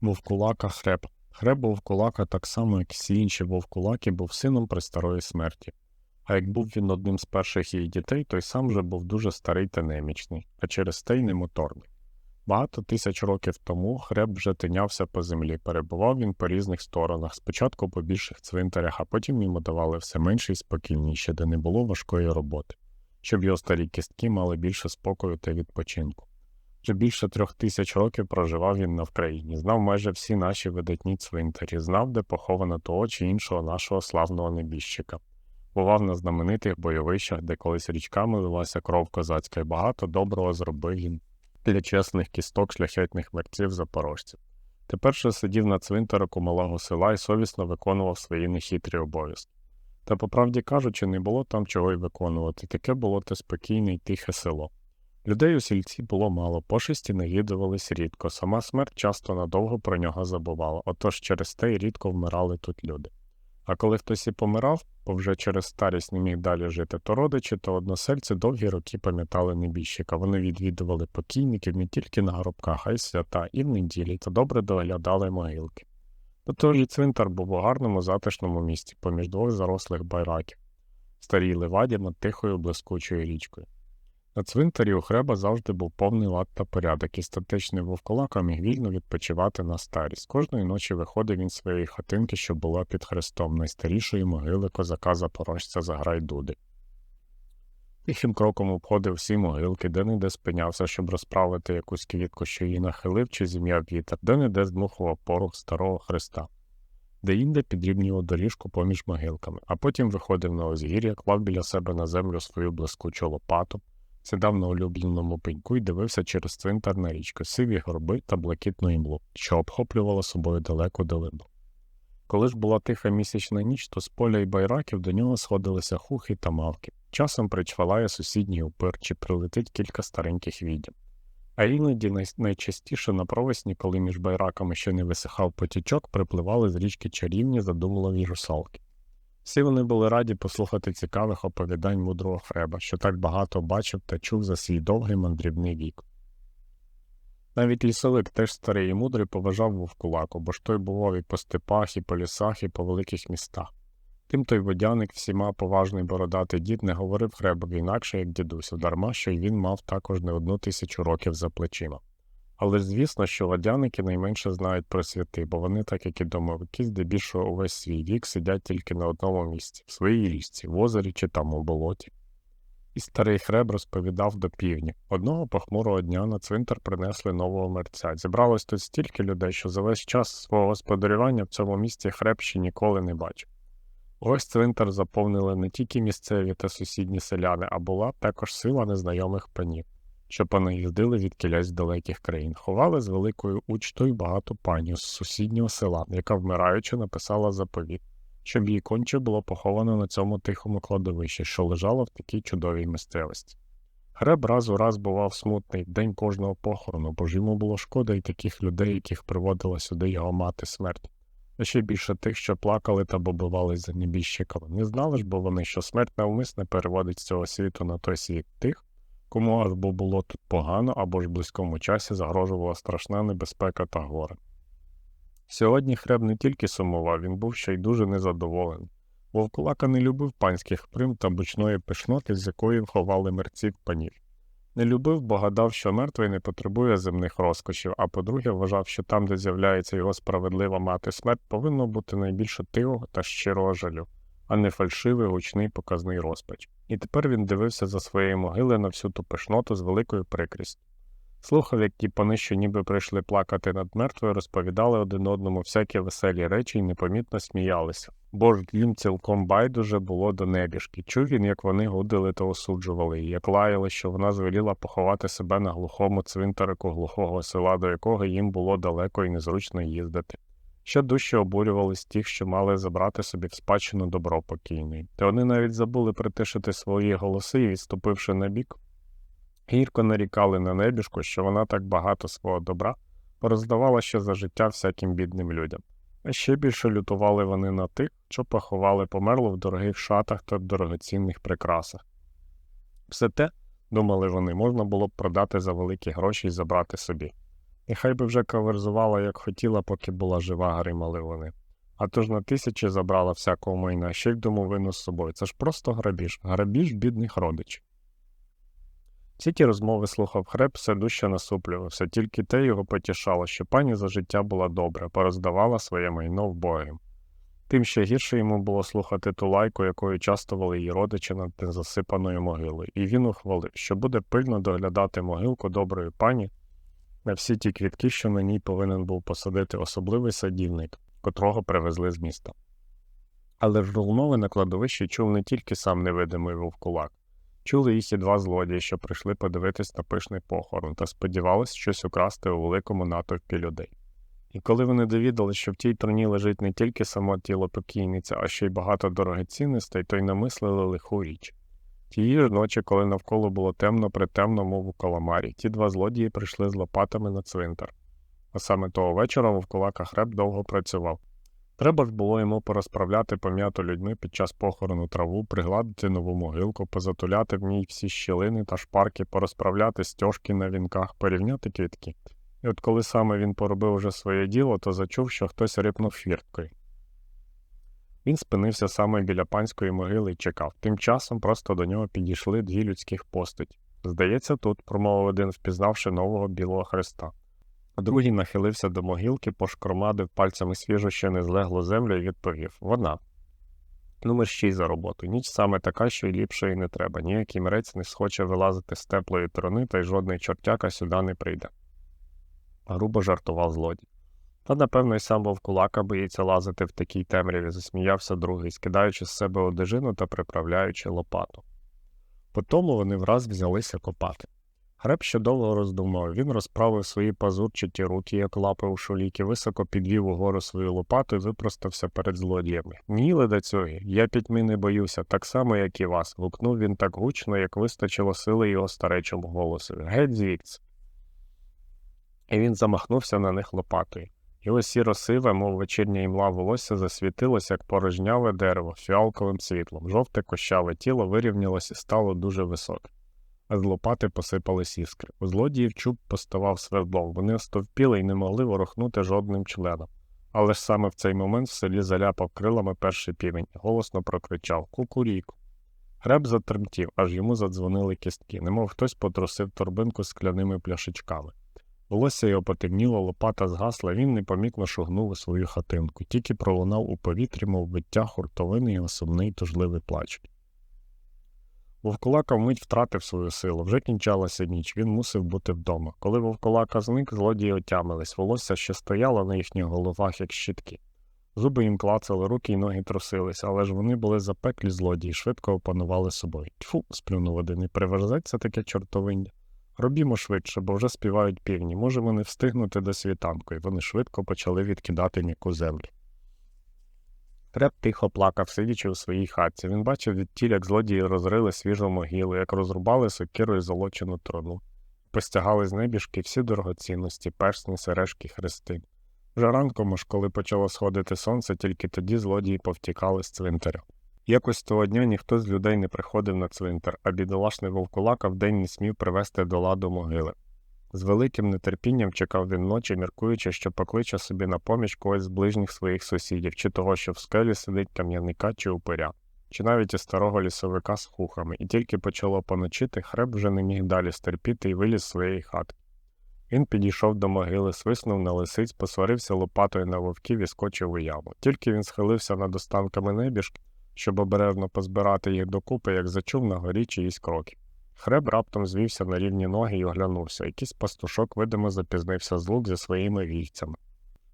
Вовкулака Хреб. Хреб Вовкулака, так само, як всі інші вовкулаки, був сином пристарої смерті. А як був він одним з перших її дітей, той сам же був дуже старий та немічний, а через те й немоторний. Багато тисяч років тому хреб вже тинявся по землі, перебував він по різних сторонах, спочатку по більших цвинтарях, а потім йому давали все менше і спокійніше, де не було важкої роботи, щоб його старі кістки мали більше спокою та відпочинку. Вже більше трьох тисяч років проживав він на Вкраїні, знав майже всі наші видатні цвинтарі, знав, де поховано того чи іншого нашого славного небіжчика. Бував на знаменитих бойовищах, де колись річками лилася кров козацька, і багато доброго зробив він для чесних кісток шляхетних мерців запорожців. Тепер же сидів на цвинтарику малого села і совісно виконував свої нехитрі обов'язки. Та, по правді кажучи, не було там чого й виконувати, таке було те спокійне й тихе село. Людей у сільці було мало, пошесті навідувались рідко, сама смерть часто надовго про нього забувала, отож через те й рідко вмирали тут люди. А коли хтось і помирав, бо вже через старість не міг далі жити, то родичі та односельці довгі роки пам'ятали небіжчика. Вони відвідували покійників не тільки на гробках, а й свята, і в неділі, та добре доглядали могилки. До того ж цвинтар був у гарному затишному місці, поміж двох зарослих байраків, старій леваді над тихою блискучою річкою. На цвинтарі у хреба завжди був повний лад та порядок, і статечний вовколака міг вільно відпочивати на старість. Кожної ночі виходив він з своєї хатинки, що була під хрестом найстарішої могили козака Запорожця Заграйдуди. Тихим кроком обходив всі могилки, де не спинявся, щоб розправити якусь квітку, що її нахилив чи зім'яв вітер, де не де здмухував порох старого хреста, де інде підрівнював доріжку поміж могилками, а потім виходив на озгір'я, клав біля себе на землю свою блискучу лопату сідав на улюбленому пеньку і дивився через цвинтар на річку, сиві горби та блакитну імлу, що обхоплювала собою далеку долину. Коли ж була тиха місячна ніч, то з поля й байраків до нього сходилися хухи та мавки. Часом причвалає сусідній упир чи прилетить кілька стареньких відьм. А іноді найчастіше на провесні, коли між байраками ще не висихав потічок, припливали з річки чарівні задумливі русалки. Всі вони були раді послухати цікавих оповідань мудрого хреба, що так багато бачив та чув за свій довгий мандрівний вік. Навіть лісовик, теж старий і мудрий, поважав вовкулаку, бо ж той бував і по степах, і по лісах, і по великих містах. Тим той водяник, всіма поважний бородатий дід не говорив хребові інакше, як дідусь, дарма, що й він мав також не одну тисячу років за плечима. Але звісно, що ладяники найменше знають про святи, бо вони, так як і домовики, здебільшого увесь свій вік сидять тільки на одному місці, в своїй річці, в озері чи там у болоті. І старий хреб розповідав до півдні. Одного похмурого дня на цвинтар принесли нового мерця. Зібралось тут стільки людей, що за весь час свого господарювання в цьому місці хреб ще ніколи не бачив. Ось цвинтар заповнили не тільки місцеві та сусідні селяни, а була також сила незнайомих панів що понаїздили від кілясь далеких країн, ховали з великою учтою багато панів з сусіднього села, яка, вмираючи, написала заповіт, щоб її конче було поховано на цьому тихому кладовищі, що лежало в такій чудовій місцевості. Греб раз у раз бував смутний день кожного похорону, бо ж йому було шкода і таких людей, яких приводила сюди його мати смерть. А ще більше тих, що плакали та бобивались за небіжчиками. Не знали ж бо вони, що смерть навмисне переводить з цього світу на той світ тих, Кому аж бо було тут погано або ж в близькому часі загрожувала страшна небезпека та горе. Сьогодні хреб не тільки сумував, він був ще й дуже незадоволений. Вовкулака не любив панських прим та бучної пишноти, з якої ховали мерців панів. Не любив, бо гадав, що мертвий не потребує земних розкошів, а по-друге, вважав, що там, де з'являється його справедлива мати смерть, повинно бути найбільше тихого та щирого жалю а не фальшивий гучний показний розпач. І тепер він дивився за своєї могили на всю ту пишноту з великою прикрістю. Слухав, як ті пани, що ніби прийшли плакати над мертвою, розповідали один одному всякі веселі речі і непомітно сміялися, бо ж їм цілком байдуже було до небіжки. Чув він, як вони гудили та осуджували її, як лаяли, що вона звеліла поховати себе на глухому цвинтарику глухого села, до якого їм було далеко і незручно їздити що дужче обурювались тих, що мали забрати собі в спадщину добро покійний. Та вони навіть забули притишити свої голоси і, відступивши на бік, гірко нарікали на небіжку, що вона так багато свого добра пороздавала ще за життя всяким бідним людям. А ще більше лютували вони на тих, що поховали померло в дорогих шатах та дорогоцінних прикрасах. Все те, думали вони, можна було б продати за великі гроші і забрати собі. І хай би вже каверзувала, як хотіла, поки була жива, гримали вони. А то ж на тисячі забрала всякого майна, ще й домовину з собою. Це ж просто грабіж, грабіж бідних родичів. Всі ті розмови слухав хреб, все дужче насуплювався, тільки те його потішало, що пані за життя була добра, пороздавала своє майно вбогим. Тим ще гірше йому було слухати ту лайку, якою частували її родичі над незасипаною могилою, і він ухвалив, що буде пильно доглядати могилку доброї пані на всі ті квітки, що на ній повинен був посадити особливий садівник, котрого привезли з міста. Але ж розмови на кладовищі чув не тільки сам невидимий вовкулак, чули їх і два злодії, що прийшли подивитись на пишний похорон та сподівались щось украсти у великому натовпі людей. І коли вони довідали, що в тій троні лежить не тільки само тіло покійниці, а ще й багато дорогоцінностей, то й намислили лиху річ. Тієї ж ночі, коли навколо було темно притемно, мов у каламарі, ті два злодії прийшли з лопатами на цвинтар. А саме того вечора вовкулака хреб довго працював. Треба ж було йому порозправляти пом'яту людьми під час похорону траву, пригладити нову могилку, позатуляти в ній всі щілини та шпарки, порозправляти стяжки на вінках, порівняти квітки. І от коли саме він поробив уже своє діло, то зачув, що хтось рипнув фірткою. Він спинився саме біля панської могили і чекав. Тим часом просто до нього підійшли дві людських постаті. Здається, тут, промовив один, впізнавши нового білого хреста. А другий нахилився до могилки, пошкромадив пальцями свіжу ще не злеглу землю і відповів Вона. Ну, мерщій за роботу. Ніч саме така, що й ліпшої не треба. Ніякий мрець не схоче вилазити з теплої трони, та й жодний чортяка сюди не прийде. Грубо жартував злодій. Та, напевно, й сам вовкулака боїться лазити в такій темряві, засміявся другий, скидаючи з себе одежину та приправляючи лопату. Потому вони враз взялися копати. Греб ще довго роздумав, він розправив свої пазурчаті руки, як лапи у шоліки, високо підвів угору свою лопату і випростався перед злодіями. Ні, ледацьоги, я пітьми не боюся, так само, як і вас. гукнув він так гучно, як вистачило сили його старечому голосу. Геть звідси. І він замахнувся на них лопатою. Його сіро сиве, мов вечірня імла волосся, засвітилося, як порожняве дерево, фіалковим світлом. Жовте кощаве тіло вирівнялося і стало дуже високе. А з лопати посипались іскри. У злодіїв чуб поставав свердлом, вони остовпіли і не могли ворухнути жодним членом. Але ж саме в цей момент в селі заляпав крилами перший півень і голосно прокричав Кукуріку. Греб затремтів, аж йому задзвонили кістки, немов хтось потрусив торбинку з скляними пляшечками. Волосся його потемніло, лопата згасла, він непомітно шугнув у свою хатинку, тільки пролунав у повітрі, мов биття хуртовини його сумний тужливий плач. Вовкулака вмить втратив свою силу, вже кінчалася ніч, він мусив бути вдома. Коли вовкулака зник, злодії отямились, волосся ще стояло на їхніх головах, як щитки. Зуби їм клацали, руки й ноги трусилися, але ж вони були запеклі злодії, швидко опанували собою. Тьфу, сплюнув один, і приверзеться таке чортовиння. Робімо швидше, бо вже співають півні. Можемо не встигнути до світанку, і вони швидко почали відкидати м'яку землю. Креп тихо плакав, сидячи у своїй хатці. Він бачив відтіль, як злодії розрили свіжу могилу, як розрубали сокирою золочену трону, постягали з небіжки всі дорогоцінності, персні, сережки, хрести. Вже ранком, аж коли почало сходити сонце, тільки тоді злодії повтікали з цвинтаря. Якось того дня ніхто з людей не приходив на цвинтар, а бідолашний вовкулака вдень не смів привести до ладу могили. З великим нетерпінням чекав він ночі, міркуючи, що покличе собі на поміч когось з ближніх своїх сусідів, чи того, що в скелі сидить кам'яника чи упиря, чи навіть і старого лісовика з хухами, і тільки почало поночити, хреб вже не міг далі стерпіти і виліз з своєї хати. Він підійшов до могили, свиснув на лисиць, посварився лопатою на вовків і скочив у яму. Тільки він схилився над останками небіжки, щоб обережно позбирати їх докупи, як зачув на горі чиїсь кроки. Хреб раптом звівся на рівні ноги і оглянувся. Якийсь пастушок, видимо, запізнився з лук зі своїми вівцями.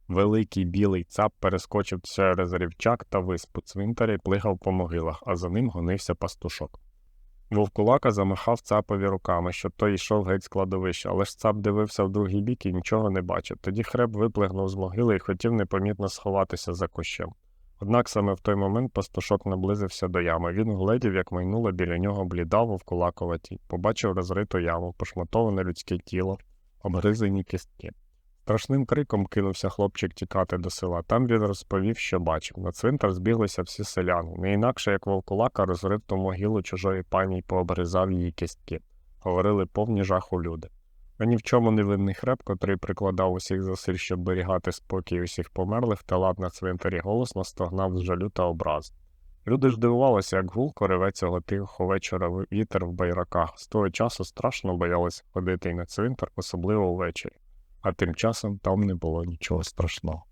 Великий білий цап перескочив через рівчак та виспу цвинтаря і плигав по могилах, а за ним гонився пастушок. Вовкулака замахав цапові руками, щоб той йшов геть з кладовища, але ж цап дивився в другий бік і нічого не бачив. Тоді хреб виплигнув з могили і хотів непомітно сховатися за кущем. Однак саме в той момент пастушок наблизився до ями. Він гледів, як майнула біля нього бліда вовкулакова тінь. Побачив розриту яму, пошматоване людське тіло, обгризані кістки. Страшним криком кинувся хлопчик тікати до села. Там він розповів, що бачив. На цвинтар збіглися всі селяни, не інакше як вовкулака розрив ту могилу чужої пані й пообризав її кістки. Говорили повні жаху люди. А ні в чому не винний хреб, котрий прикладав усіх зусиль, щоб берігати спокій усіх померлих, та лад на цвинтарі голосно стогнав з жалю та образ. Люди ж дивувалися, як гулко реве цього тихого вечора вітер в байраках. З того часу страшно боялися ходити й на цвинтар, особливо ввечері. А тим часом там не було нічого страшного.